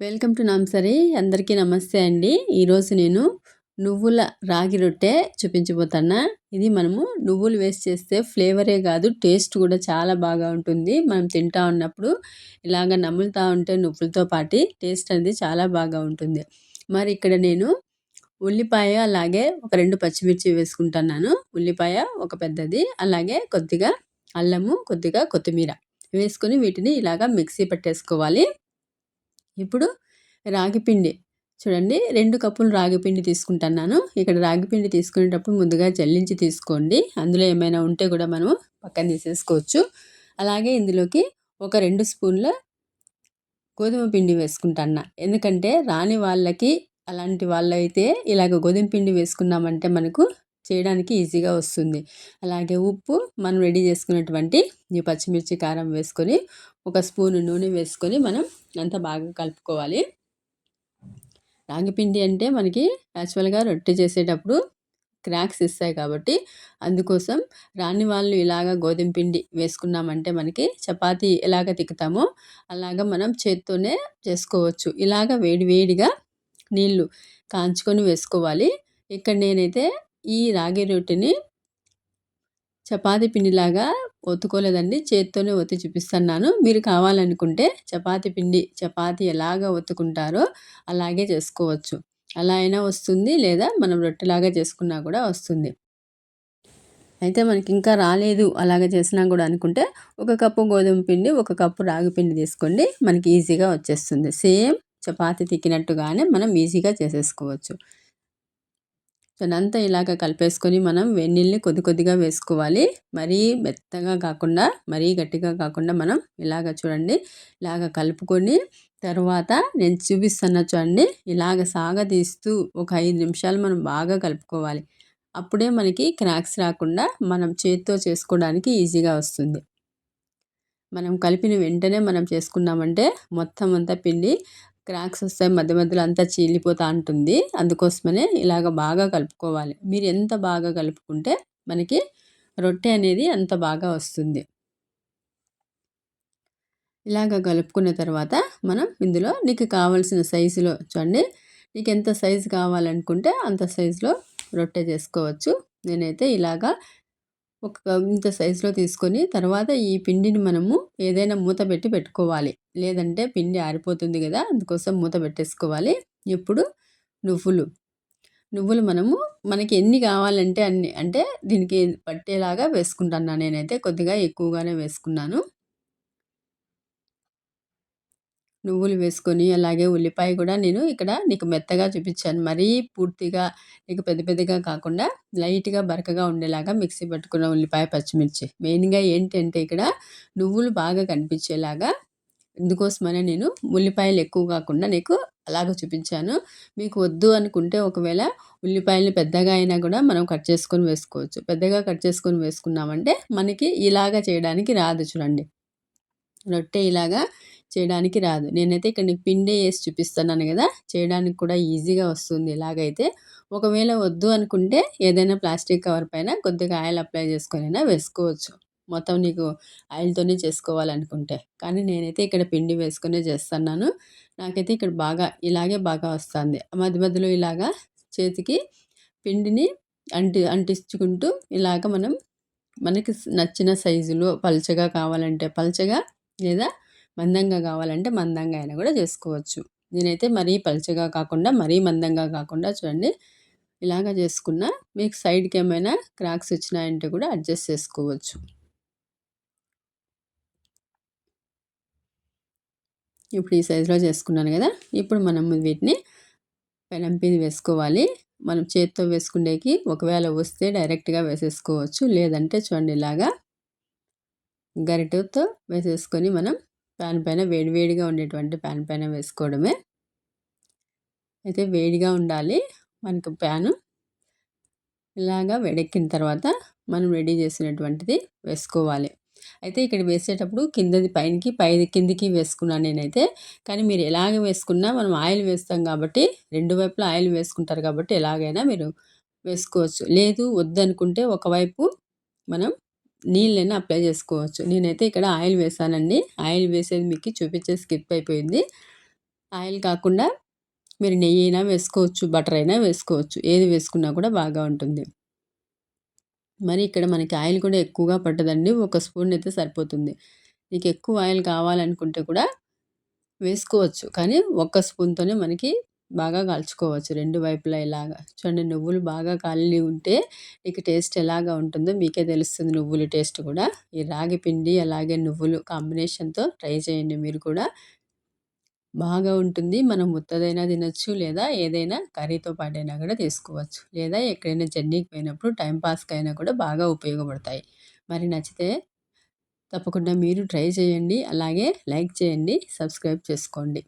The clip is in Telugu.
వెల్కమ్ టు నాంసరి అందరికీ నమస్తే అండి. ఈరోజు నేను నువ్వుల రాగి రొట్టె చూపించబోతున్నా. ఇది మనము నువ్వులు వేస్ట్ చేస్తే ఫ్లేవరే కాదు టేస్ట్ కూడా చాలా బాగా ఉంటుంది. మనం తింటా ఉన్నప్పుడు ఇలాగ నములుతూ ఉంటే నువ్వులతో పాటి టేస్ట్ అనేది చాలా బాగా ఉంటుంది. మరి ఇక్కడ నేను ఉల్లిపాయ అలాగే ఒక రెండు పచ్చిమిర్చి వేసుకుంటున్నాను. ఉల్లిపాయ ఒక పెద్దది అలాగే కొద్దిగా అల్లము కొద్దిగా కొత్తిమీర వేసుకొని వీటిని ఇలాగ మిక్సీ పట్టేసుకోవాలి. ఇప్పుడు రాగిపిండి చూడండి రెండు కప్పులు రాగిపిండి తీసుకుంటున్నాను. ఇక్కడ రాగిపిండి తీసుకునేటప్పుడు ముందుగా జల్లించి తీసుకోండి. అందులో ఏమైనా ఉంటే కూడా మనం పక్కన తీసేసుకోవచ్చు. అలాగే ఇందులోకి ఒక రెండు స్పూన్ల గోధుమ పిండి వేసుకుంటాను ఎందుకంటే రాని వాళ్ళకి అలాంటి వాళ్ళైతే ఇలాగ గోధుమ పిండి వేసుకున్నామంటే మనకు చేయడానికి ఈజీగా వస్తుంది. అలాగే ఉప్పు మనం రెడీ చేసుకున్నటువంటి ఈ పచ్చిమిర్చి కారం వేసుకొని ఒక స్పూన్ నూనె వేసుకొని మనం అంతా బాగా కలుపుకోవాలి. రాగిపిండి అంటే మనకి యాక్చువల్గా రొట్టె చేసేటప్పుడు క్రాక్స్ ఇస్తాయి కాబట్టి అందుకోసం రాని వాళ్ళు ఇలాగ గోధుమ పిండి వేసుకున్నామంటే మనకి చపాతీ ఎలాగ తిక్కుతామో అలాగ మనం చేత్తోనే చేసుకోవచ్చు. ఇలాగ వేడి వేడిగా నీళ్ళు కాంచుకొని వేసుకోవాలి. ఇక్కడ నేనైతే ఈ రాగి రొట్టెని చపాతీ పిండిలాగా ఒత్తుకోలేదండి. చేత్తోనే ఒత్తి చూపిస్తున్నాను. మీరు కావాలనుకుంటే చపాతీ పిండి చపాతీ ఎలాగ ఒత్తుకుంటారో అలాగే చేసుకోవచ్చు. అలా అయినా వస్తుంది లేదా మనం రొట్టెలాగా చేసుకున్నా కూడా వస్తుంది. అయితే మనకి ఇంకా రాలేదు అలాగ చేసినా కూడా అనుకుంటే ఒక కప్పు గోధుమ పిండి ఒక కప్పు రాగి పిండి తీసుకోండి. మనకి ఈజీగా వచ్చేస్తుంది. సేమ్ చపాతి తిక్కినట్టుగానే మనం ఈజీగా చేసేసుకోవచ్చు. అంతా ఇలాగ కలిపేసుకొని మనం వెన్నీళ్ళని కొద్ది కొద్దిగా వేసుకోవాలి. మరీ మెత్తగా కాకుండా మరీ గట్టిగా కాకుండా మనం ఇలాగ చూడండి ఇలాగ కలుపుకొని తర్వాత నేను చూపిస్తున్న చూడండి ఇలాగ సాగదీస్తూ ఒక ఐదు నిమిషాలు మనం బాగా కలుపుకోవాలి. అప్పుడే మనకి క్రాక్స్ రాకుండా మనం చేతితో చేసుకోవడానికి ఈజీగా వస్తుంది. మనం కలిపిన వెంటనే మనం చేసుకున్నామంటే మొత్తం అంతా పిండి క్రాక్స్ వస్తాయి మధ్య మధ్యలో అంతా చీలిపోతూ ఉంటుంది అందుకోసమనే ఇలాగ బాగా కలుపుకోవాలి. మీరు ఎంత బాగా కలుపుకుంటే మనకి రొట్టె అనేది అంత బాగా వస్తుంది. ఇలాగ కలుపుకున్న తర్వాత మనం ఇందులో నీకు కావాల్సిన సైజులో చూడండి. నీకు ఎంత సైజు కావాలనుకుంటే అంత సైజులో రొట్టె చేసుకోవచ్చు. నేనైతే ఇలాగా ఒక ఇంత సైజులో తీసుకొని తర్వాత ఈ పిండిని మనము ఏదైనా మూత పెట్టి పెట్టుకోవాలి. లేదంటే పిండి ఆరిపోతుంది కదా అందుకోసం మూత పెట్టేసుకోవాలి. ఇప్పుడు నువ్వులు. నువ్వులు మనము మనకి ఎన్ని కావాలంటే అన్ని అంటే దీనికి పట్టేలాగా వేసుకుంటాను. నేనైతే కొద్దిగా ఎక్కువగానే వేసుకున్నాను. నువ్వులు వేసుకొని అలాగే ఉల్లిపాయ కూడా నేను ఇక్కడ నీకు మెత్తగా చూపించాను. మరీ పూర్తిగా నీకు పెద్ద పెద్దగా కాకుండా లైట్గా బరకగా ఉండేలాగా మిక్సీ పట్టుకున్న ఉల్లిపాయ పచ్చిమిర్చి. మెయిన్గా ఏంటంటే ఇక్కడ నువ్వులు బాగా కనిపించేలాగా ఇందుకోసమనే నేను ఉల్లిపాయలు ఎక్కువ కాకుండా నీకు అలాగ చూపించాను. మీకు వద్దు అనుకుంటే ఒకవేళ ఉల్లిపాయలు పెద్దగా అయినా కూడా మనం కట్ చేసుకొని వేసుకోవచ్చు. పెద్దగా కట్ చేసుకొని వేసుకున్నామంటే మనకి ఇలాగా చేయడానికి రాదు చూడండి. రొట్టె ఇలాగా చేయడానికి రాదు. నేనైతే ఇక్కడ నీకు పిండే వేసి చూపిస్తున్నాను కదా చేయడానికి కూడా ఈజీగా వస్తుంది ఇలాగైతే. ఒకవేళ వద్దు అనుకుంటే ఏదైనా ప్లాస్టిక్ కవర్ పైన కొద్దిగా ఆయిల్ అప్లై చేసుకొనైనా వేసుకోవచ్చు. మొత్తం నీకు ఆయిల్తోనే చేసుకోవాలనుకుంటే. కానీ నేనైతే ఇక్కడ పిండి వేసుకునే చేస్తున్నాను. నాకైతే ఇక్కడ బాగా ఇలాగే బాగా వస్తుంది. మధ్య మధ్యలో ఇలాగా చేతికి పిండిని అంటి అంటించుకుంటూ ఇలాగ మనం మనకి నచ్చిన సైజులో పల్చగా కావాలంటే పల్చగా లేదా మందంగా కావాలంటే మందంగా అయినా కూడా చేసుకోవచ్చు. నేనైతే మరీ పలుచగా కాకుండా మరీ మందంగా కాకుండా చూడండి ఇలాగ చేసుకున్న మీకు సైడ్కి ఏమైనా క్రాక్స్ వచ్చినాయంటే కూడా అడ్జస్ట్ చేసుకోవచ్చు. ఇప్పుడు ఈ సైజులో చేసుకున్నాను కదా ఇప్పుడు మనం వీటిని పెనం మీద వేసుకోవాలి. మనం చేత్తో వేసుకునేకి ఒకవేళ వస్తే డైరెక్ట్గా వేసేసుకోవచ్చు. లేదంటే చూడండి ఇలాగా గరిటతో వేసేసుకొని మనం ప్యాన్ పైన వేడివేడిగా ఉండేటువంటి ప్యాన్ పైన వేసుకోవడమే. అయితే వేడిగా ఉండాలి మనకు ప్యాను. ఇలాగా వేడెక్కిన తర్వాత మనం రెడీ చేసినటువంటిది వేసుకోవాలి. అయితే ఇక్కడ వేసేటప్పుడు కిందది పైనకి పై కిందికి వేసుకున్నాను నేనైతే. కానీ మీరు ఎలాగ వేసుకున్నా మనం ఆయిల్ వేస్తాం కాబట్టి రెండు వైపులా ఆయిల్ వేసుకుంటారు కాబట్టి ఎలాగైనా మీరు వేసుకోవచ్చు. లేదు వద్దనుకుంటే ఒకవైపు మనం నీళ్ళైనా అప్లై చేసుకోవచ్చు. నేనైతే ఇక్కడ ఆయిల్ వేసానండి. ఆయిల్ వేసేది మీకు చూపించే స్కిప్ అయిపోయింది. ఆయిల్ కాకుండా మీరు నెయ్యి అయినా వేసుకోవచ్చు బటర్ అయినా వేసుకోవచ్చు. ఏది వేసుకున్నా కూడా బాగా ఉంటుంది. మరి ఇక్కడ మనకి ఆయిల్ కూడా ఎక్కువగా పట్టదండి. ఒక స్పూన్ అయితే సరిపోతుంది. మీకు ఎక్కువ ఆయిల్ కావాలనుకుంటే కూడా వేసుకోవచ్చు. కానీ ఒక్క స్పూన్తోనే మనకి బాగా కాల్చుకోవచ్చు. రెండు వైపులా ఇలాగా. చూడండి నువ్వులు బాగా కాలి ఉంటే నీకు టేస్ట్ ఎలాగా ఉంటుందో మీకే తెలుస్తుంది నువ్వుల టేస్ట్ కూడా. ఈ రాగి పిండి అలాగే నువ్వులు కాంబినేషన్తో ట్రై చేయండి మీరు కూడా. బాగా ఉంటుంది. మనం ముత్తదైనా తినచ్చు లేదా ఏదైనా కర్రీతో పాటైనా కూడా తీసుకోవచ్చు. లేదా ఎక్కడైనా జర్నీకి పోయినప్పుడు టైంపాస్కి అయినా కూడా బాగా ఉపయోగపడతాయి. మరి నచ్చితే తప్పకుండా మీరు ట్రై చేయండి. అలాగే లైక్ చేయండి సబ్స్క్రైబ్ చేసుకోండి.